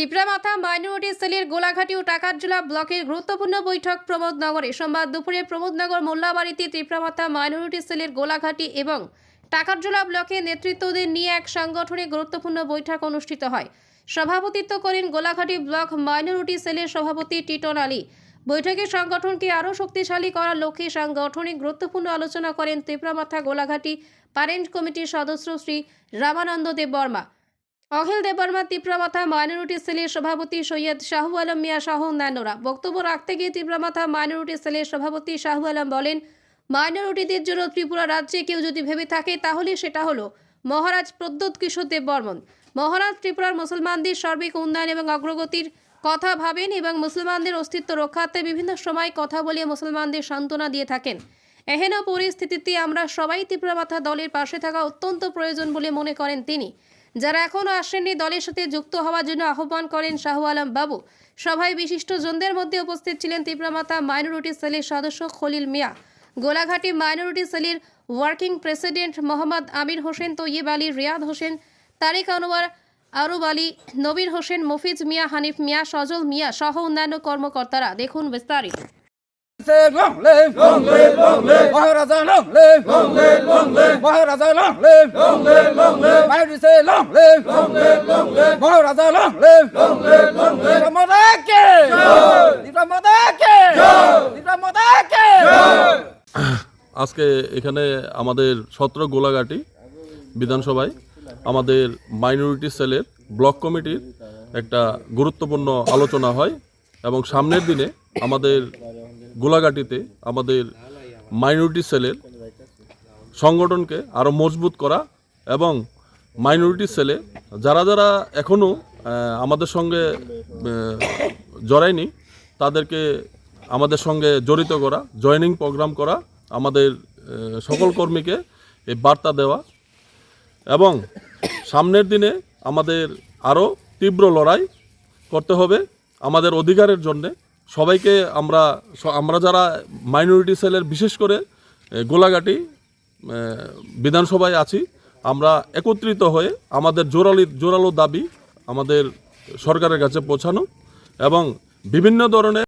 Tipra Motha minority সেলের গোলাঘাটি ও টাকারজোলা ব্লকের গুরুত্বপূর্ণ বৈঠক প্রমোদনগরে সোমবার দুপুরে প্রমোদনগর মোল্লাবাড়িতে তিপ্রামাথা মাইনরিটি সেলের গোলাঘাটি এবং টাকারজোলা ব্লকের নেতৃত্বদের নিয়ে এক সাংগঠনিক গুরুত্বপূর্ণ বৈঠক অনুষ্ঠিত হয়। সভাপতিত্ব করেন গোলাঘাটি ব্লক মাইনরিটি সেলের সভাপতি টিটন আলী। বৈঠকে সংগঠনকে আরও শক্তিশালী করার লক্ষ্যে সাংগঠনিক গুরুত্বপূর্ণ আলোচনা করেন তিপ্রামাথা গোলাঘাটি প্যারেন্ট কমিটির সদস্য শ্রী রামানন্দ দেব বর্মা। অখিল দেববর্মা তিপ্রামাথা মাইনরিটি সেলের সভাপতি সৈয়দ শাহু আলম মিয়া সহ অন্যান্যরা। বক্তব্য রাখতে গিয়ে তিপ্রামাথা মাইনরিটি সেলের সভাপতি শাহু আলম বলেন, মাইনরিটিদের জন্য ত্রিপুরা রাজ্যে কেউ যদি ভেবে থাকে, তাহলে সেটা হলো মহারাজ প্রদ্যোৎ কিশোর দেব বর্মন মহারাজ ত্রিপুরার মুসলমানদের সার্বিক উন্নয়ন এবং অগ্রগতির কথা ভাবেন এবং মুসলমানদের অস্তিত্ব রক্ষার্থে বিভিন্ন সময় কথা বলে মুসলমানদের সান্ত্বনা দিয়ে থাকেন। এহেন পরিস্থিতিতে আমরা সবাই তীব্রমাথা দলের পাশে থাকা অত্যন্ত প্রয়োজন বলে মনে করেন তিনি। যারা এখনও আসেননি দলের সাথে যুক্ত হওয়ার জন্য আহ্বান করেন শাহ আলম বাবু। সভায় বিশিষ্ট জনদের মধ্যে উপস্থিত ছিলেন তীব্রমাথা মাইনরিটি সেলের সদস্য খলিল মিয়া। গোলাঘাটি মাইনরিটি সেলের ওয়ার্কিং প্রেসিডেন্ট মোহাম্মদ আমির হোসেন তৈয়ব আলী, রিয়াদ হোসেন, তারেক আনোয়ার, আরুব আলী নবীর হোসেন, মফিজ মিয়া, হানিফ মিয়া, সজল মিয়া সহ অন্যান্য কর্মকর্তারা। দেখুন বিস্তারিত। Long live, long live, long live. Maharaja long live, long live, long live. Maharaja long live, long live, long live. I say long live, long live, long live. Maharaja long live, long live, long live. Diplomate Diplomate Diplomate আজকে এখানে আমাদের সতেরো গোলাঘাটি বিধানসভায় আমাদের minority সেলের block কমিটির একটা গুরুত্বপূর্ণ আলোচনা হয় এবং সামনের দিনে আমাদের গোলাঘাটিতে আমাদের মাইনরিটি সেলের সংগঠনকে আরও মজবুত করা এবং মাইনরিটি সেলে যারা যারা এখনও আমাদের সঙ্গে জড়ায়নি, তাদেরকে আমাদের সঙ্গে জড়িত করা, জয়েনিং প্রোগ্রাম করা, আমাদের সকল কর্মীকে এই বার্তা দেওয়া এবং সামনের দিনে আমাদের আরও তীব্র লড়াই করতে হবে আমাদের অধিকারের জন্যে। সবাইকে আমরা আমরা যারা মাইনরিটি সেলের, বিশেষ করে গোলাঘাটি বিধানসভায় আছি, আমরা একত্রিত হয়ে আমাদের জোরালি, জোরালো দাবি আমাদের সরকারের কাছে পৌঁছানো এবং বিভিন্ন ধরনের